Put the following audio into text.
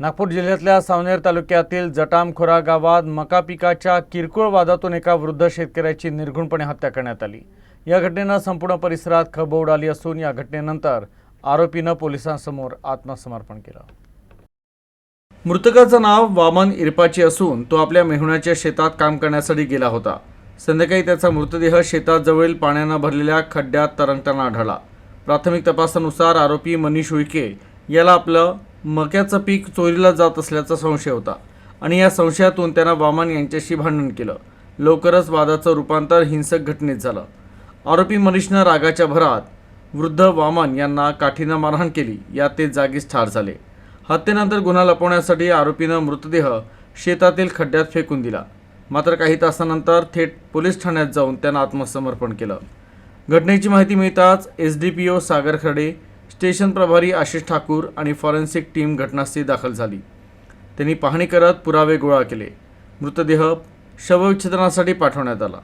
नागपूर जिल्ह्यातल्या सावनेर तालुक्यातील जटामखोरा गावात मका पिकाच्या किरकोळ वादातून एका वृद्ध शेतकऱ्याची निर्घुणपणे हत्या करण्यात आली. या घटनेनं संपूर्ण परिसरात खळबळ उडाली असून या घटनेनंतर आरोपीनं पोलिसांसमोर आत्मसमर्पण केलं. मृतकाचं नाव वामन इरपाची असून तो आपल्या मेहुण्याच्या शेतात काम करण्यासाठी गेला होता. संध्याकाळी त्याचा मृतदेह शेताजवळील पाण्यानं भरलेल्या खड्ड्यात तरंगताना आढळला. प्राथमिक तपासानुसार आरोपी मनीष उईके याला आपलं मक्याचं पीक चोरीला जात असल्याचा संशय होता आणि या संशयातून त्यानं वामन यांच्याशी भांडण केलं. लवकरच वादाचं रूपांतर हिंसक घटनेत झालं. आरोपी मनीषनं रागाच्या भरात वृद्ध वामन यांना काठीनं मारहाण केली. यात ते जागीच ठार झाले. हत्येनंतर गुन्हा लपवण्यासाठी आरोपीनं मृतदेह शेतातील खड्ड्यात फेकून दिला. मात्र काही तासानंतर थेट पोलीस ठाण्यात जाऊन त्यानं आत्मसमर्पण केलं. घटनेची माहिती मिळताच S D P O Sagar Kharde station प्रभारी आशिष ठाकूर आणि फॉरेन्सिक टीम घटनास्थळी दाखल झाली. त्यांनी पाहणी करत पुरावे गोळा केले. मृतदेह शवविच्छेदनासाठी पाठवण्यात आला.